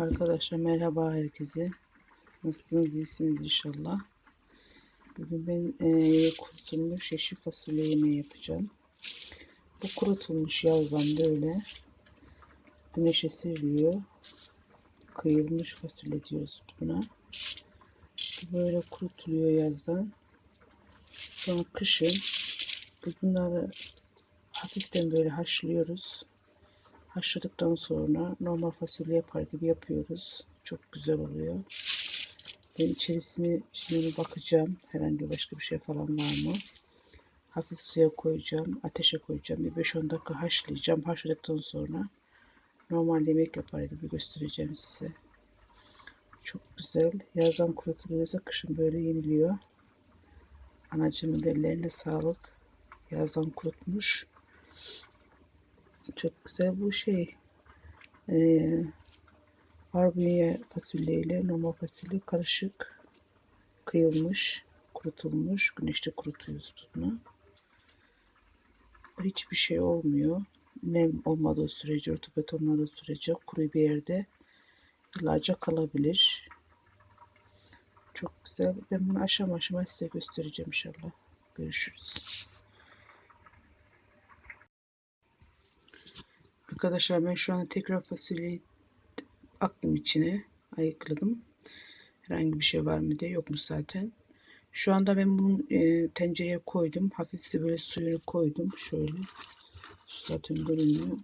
Arkadaşlar merhaba herkese. Nasılsınız? İyisiniz inşallah. Bugün ben e, kurutulmuş yeşil fasulye yemeği yapacağım. Bu kurutulmuş yazdan böyle güneşe seriliyor. Kıyılmış fasulye diyoruz buna. Bu böyle kurutuluyor yazdan. Sonra kışın bunları hafiften böyle haşlıyoruz. Haşladıktan sonra normal fasulye yapar gibi yapıyoruz. Çok güzel oluyor. Ben içerisine şimdi bakacağım. Herhangi başka bir şey falan var mı? Hafif suya koyacağım. Ateşe koyacağım. Bir 5-10 dakika haşlayacağım. Haşladıktan sonra normal yemek yapar gibi göstereceğim size. Çok güzel. Yazdan kurutuluyorsa kışın böyle yeniliyor. Anacığımın ellerine sağlık. Yazdan kurutmuş. Çok güzel bu şey. Ee, barbunya fasulyeyle normal fasulye karışık kıyılmış, kurutulmuş. Güneşte kurutuyoruz bunu. Hiçbir şey olmuyor. Nem olmadığı sürece, rutubet olmadığı sürece kuru bir yerde yıllarca kalabilir. Çok güzel. Ben bunu aşama aşama size göstereceğim inşallah. Görüşürüz. Arkadaşlar ben şu anda tekrar fasulyeyi attım içine. Ayıkladım. Herhangi bir şey var mı diye yokmuş zaten. Şu anda ben bunu e, tencereye koydum. Hafif de böyle suyunu koydum. Şöyle. Zaten görünüyor.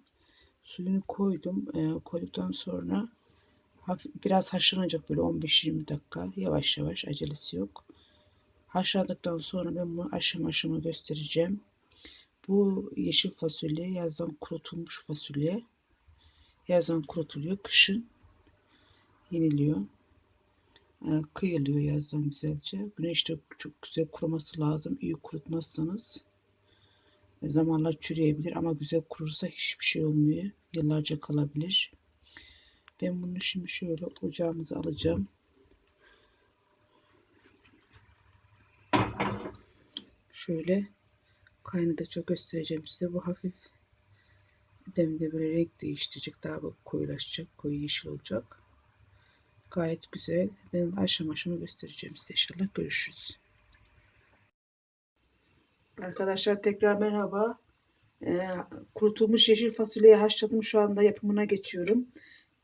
Suyunu koydum. E, koyduktan sonra hafif, biraz haşlanacak böyle 15-20 dakika. Yavaş yavaş acelesi yok. Haşladıktan sonra ben bunu aşama aşama göstereceğim. Bu yeşil fasulye yazdan kurutulmuş fasulye. Yazdan kurutuluyor. Kışın yeniliyor. Yani kıyılıyor yazdan güzelce. Güneşte çok güzel kuruması lazım. İyi kurutmazsanız zamanla çürüyebilir ama güzel kurursa hiçbir şey olmuyor. Yıllarca kalabilir. Ben bunu şimdi şöyle ocağımıza alacağım. Şöyle kaynadıkça göstereceğim size. Bu hafif demde böyle renk değiştirecek. Daha koyulaşacak. Koyu yeşil olacak. Gayet güzel. Ben aşama aşama göstereceğim size inşallah. Görüşürüz. Arkadaşlar tekrar merhaba. Ee, kurutulmuş yeşil fasulyeyi haşladım. Şu anda yapımına geçiyorum.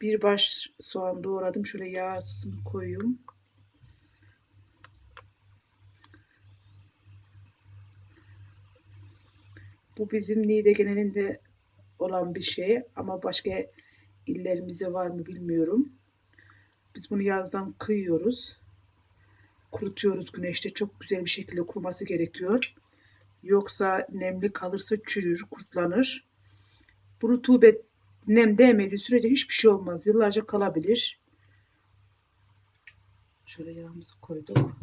Bir baş soğan doğradım. Şöyle yağsını koyuyorum. Bu bizim Niğde genelinde olan bir şey ama başka illerimizde var mı bilmiyorum. Biz bunu yazdan kıyıyoruz. Kurutuyoruz güneşte. Çok güzel bir şekilde kuruması gerekiyor. Yoksa nemli kalırsa çürür, kurtlanır. Bu rutubet nem değmediği sürece hiçbir şey olmaz. Yıllarca kalabilir. Şöyle yağımızı koyduk.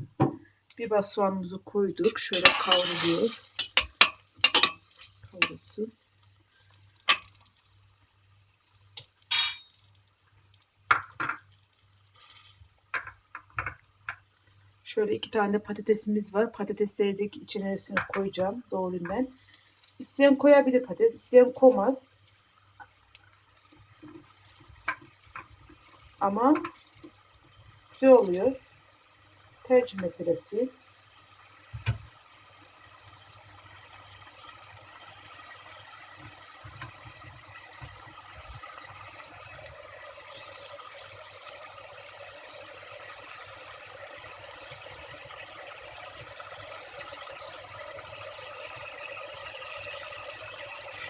Bir bas soğanımızı koyduk. Şöyle kavruluyor kavrulsun. Şöyle iki tane patatesimiz var. Patatesleri de içerisine koyacağım. Doğrayayım ben. İsteyen koyabilir patates. isteyen koymaz. Ama güzel oluyor. Tercih meselesi.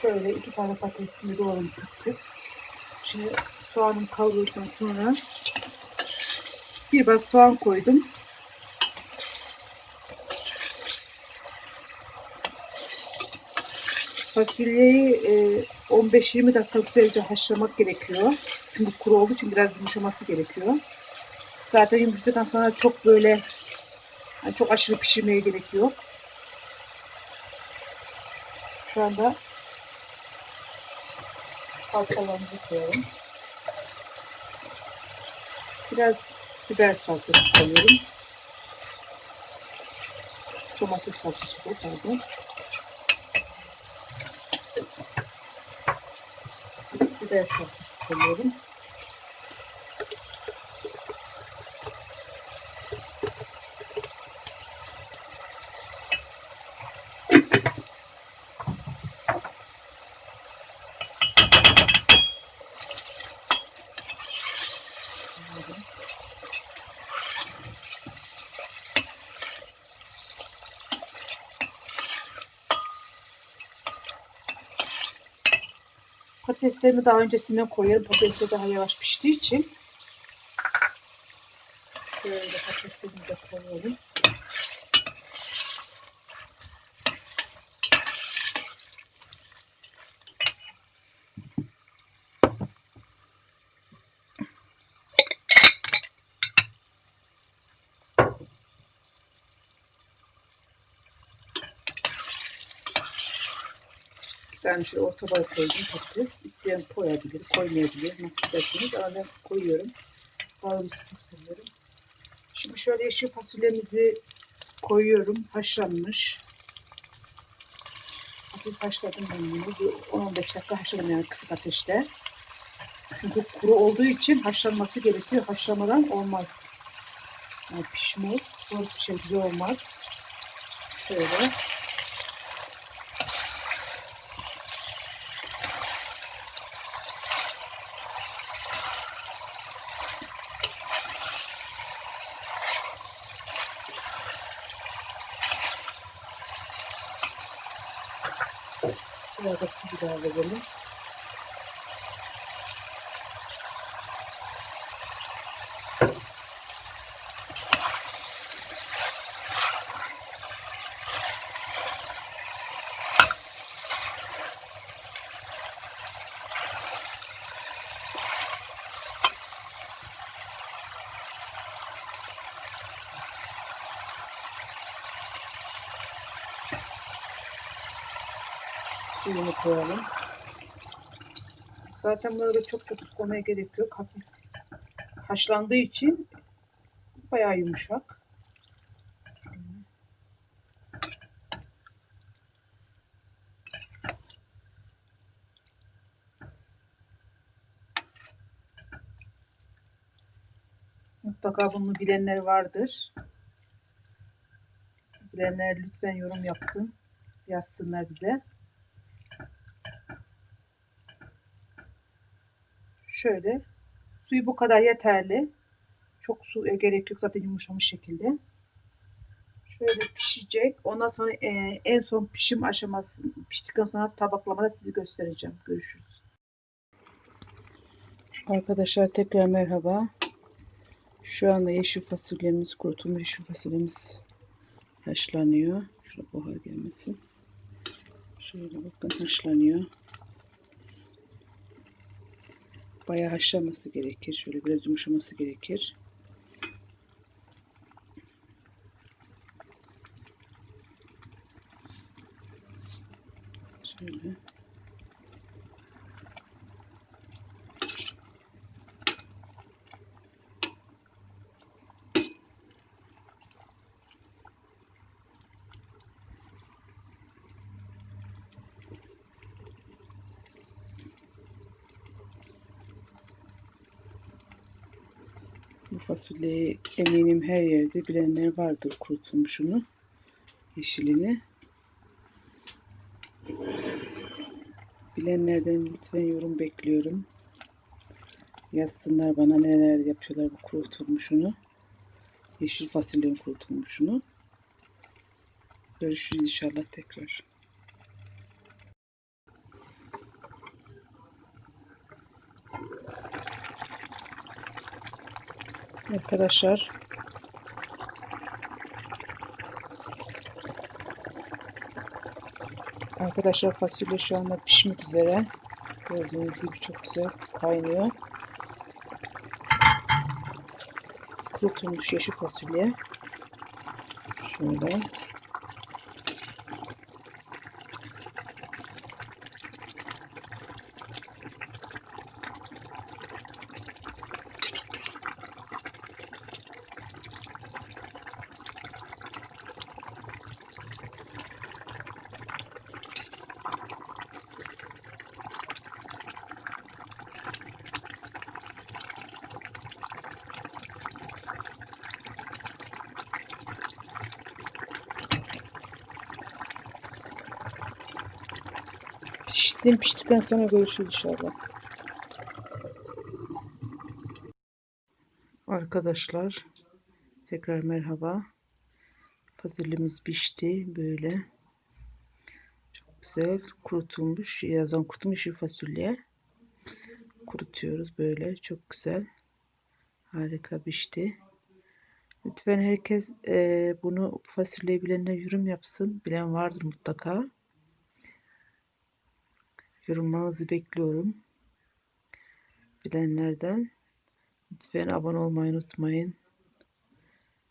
Şöyle iki tane patatesini doğradım tık Şimdi soğanım kavrulduktan sonra bir bas soğan koydum. Fasulyeyi e, 15-20 dakika güzelce haşlamak gerekiyor. Çünkü kuru olduğu için biraz yumuşaması gerekiyor. Zaten yumuşadıktan sonra çok böyle yani çok aşırı pişirmeye gerek yok. Şu anda salçalarımızı koyalım. Biraz biber salçası koyuyorum. Domates salçası pardon. Biber salçası koyuyorum. Patateslerimi daha öncesinden koyuyorum. Patatesler daha yavaş piştiği için. Şöyle patateslerimi de koyuyorum. Ben şöyle orta boy koydum patates. İsteyen koyabilir, koymayabilir. Nasıl isterseniz ama ben koyuyorum. Doğrusu çok seviyorum. Şimdi şöyle yeşil fasulyemizi koyuyorum. Haşlanmış. Hafif haşladım ben bunu. Bir 10-15 dakika haşladım yani kısık ateşte. Çünkü kuru olduğu için haşlanması gerekiyor. Haşlamadan olmaz. Yani pişmez. Doğru pişen güzel olmaz. Şöyle. Biraz da tuz ilave edelim. Suyunu koyalım. Zaten böyle çok çok koymaya gerek yok. Hafif haşlandığı için bayağı yumuşak. Mutlaka bunu bilenler vardır. Bilenler lütfen yorum yapsın. Yazsınlar bize. Şöyle. Suyu bu kadar yeterli. Çok suya gerek yok zaten yumuşamış şekilde. Şöyle pişecek. Ondan sonra e, en son pişim aşaması piştikten sonra tabaklamada sizi göstereceğim. Görüşürüz. Arkadaşlar tekrar merhaba. Şu anda yeşil fasulyemiz kurutulmuş yeşil fasulyemiz haşlanıyor. Şöyle buhar gelmesin. Şöyle bakın haşlanıyor. Bayağı haşlanması gerekir. Şöyle biraz yumuşaması gerekir. Şöyle. Bu fasulyeyi eminim her yerde bilenler vardır kurutulmuşunu. Yeşilini. Bilenlerden lütfen yorum bekliyorum. Yazsınlar bana neler yapıyorlar bu kurutulmuşunu. Yeşil fasulyenin kurutulmuşunu. Görüşürüz inşallah tekrar. Arkadaşlar Arkadaşlar fasulye şu anda pişmek üzere. Gördüğünüz gibi çok güzel kaynıyor. Kurutulmuş yeşil fasulye. Şöyle. Pişsin piştikten sonra görüşürüz inşallah. Arkadaşlar tekrar merhaba. Fasulyemiz pişti böyle. Çok güzel kurutulmuş yazan kurutulmuş yeşil fasulye. kurutuyoruz böyle. Çok güzel. Harika pişti. Lütfen herkes e, bunu bu fasulyeyi bilenler yorum yapsın. Bilen vardır mutlaka. Yorumlarınızı bekliyorum. Bilenlerden. Lütfen abone olmayı unutmayın.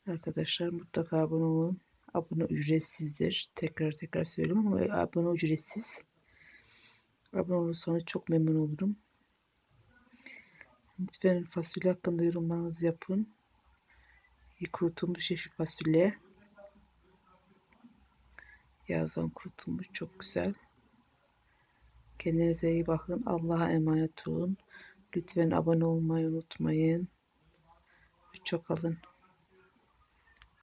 Arkadaşlar mutlaka abone olun. Abone ücretsizdir. Tekrar tekrar söylüyorum ama abone ücretsiz. Abone olursanız çok memnun olurum. Lütfen fasulye hakkında yorumlarınızı yapın. Kurutulmuş yeşil fasulye. Yazdan kurutulmuş çok güzel. Kendinize iyi bakın. Allah'a emanet olun. Lütfen abone olmayı unutmayın. Hoşçakalın.